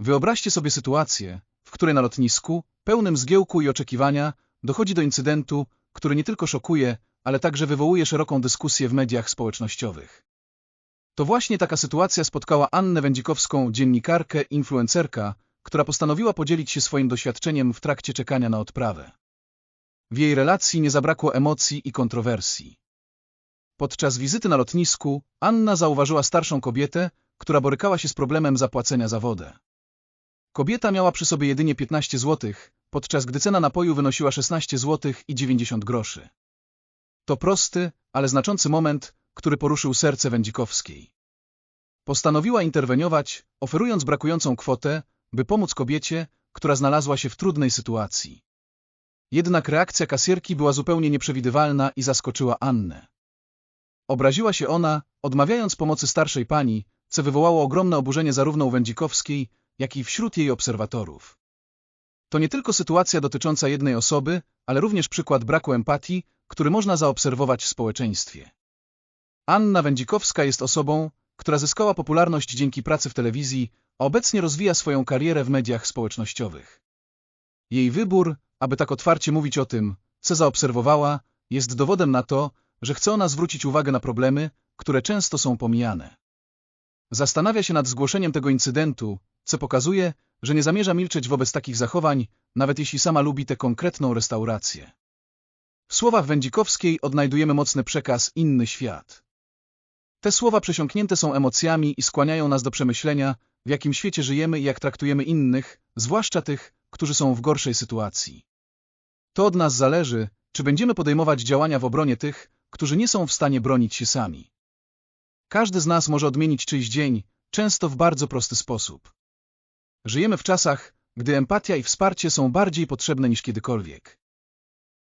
Wyobraźcie sobie sytuację, w której na lotnisku, pełnym zgiełku i oczekiwania, dochodzi do incydentu, który nie tylko szokuje, ale także wywołuje szeroką dyskusję w mediach społecznościowych. To właśnie taka sytuacja spotkała Annę Wędzikowską, dziennikarkę, influencerka, która postanowiła podzielić się swoim doświadczeniem w trakcie czekania na odprawę. W jej relacji nie zabrakło emocji i kontrowersji. Podczas wizyty na lotnisku Anna zauważyła starszą kobietę, która borykała się z problemem zapłacenia za wodę. Kobieta miała przy sobie jedynie 15 zł, podczas gdy cena napoju wynosiła 16 zł i 90 groszy. To prosty, ale znaczący moment, który poruszył serce Wędzikowskiej. Postanowiła interweniować, oferując brakującą kwotę, by pomóc kobiecie, która znalazła się w trudnej sytuacji. Jednak reakcja kasierki była zupełnie nieprzewidywalna i zaskoczyła Annę. Obraziła się ona, odmawiając pomocy starszej pani, co wywołało ogromne oburzenie zarówno u Wędzikowskiej, jak i wśród jej obserwatorów. To nie tylko sytuacja dotycząca jednej osoby, ale również przykład braku empatii, który można zaobserwować w społeczeństwie. Anna Wędzikowska jest osobą, która zyskała popularność dzięki pracy w telewizji, a obecnie rozwija swoją karierę w mediach społecznościowych. Jej wybór, aby tak otwarcie mówić o tym, co zaobserwowała, jest dowodem na to, że chce ona zwrócić uwagę na problemy, które często są pomijane. Zastanawia się nad zgłoszeniem tego incydentu, co pokazuje, że nie zamierza milczeć wobec takich zachowań, nawet jeśli sama lubi tę konkretną restaurację. W słowach Wędzikowskiej odnajdujemy mocny przekaz inny świat. Te słowa przesiąknięte są emocjami i skłaniają nas do przemyślenia, w jakim świecie żyjemy i jak traktujemy innych, zwłaszcza tych, którzy są w gorszej sytuacji. To od nas zależy, czy będziemy podejmować działania w obronie tych, którzy nie są w stanie bronić się sami. Każdy z nas może odmienić czyjś dzień, często w bardzo prosty sposób. Żyjemy w czasach, gdy empatia i wsparcie są bardziej potrzebne niż kiedykolwiek.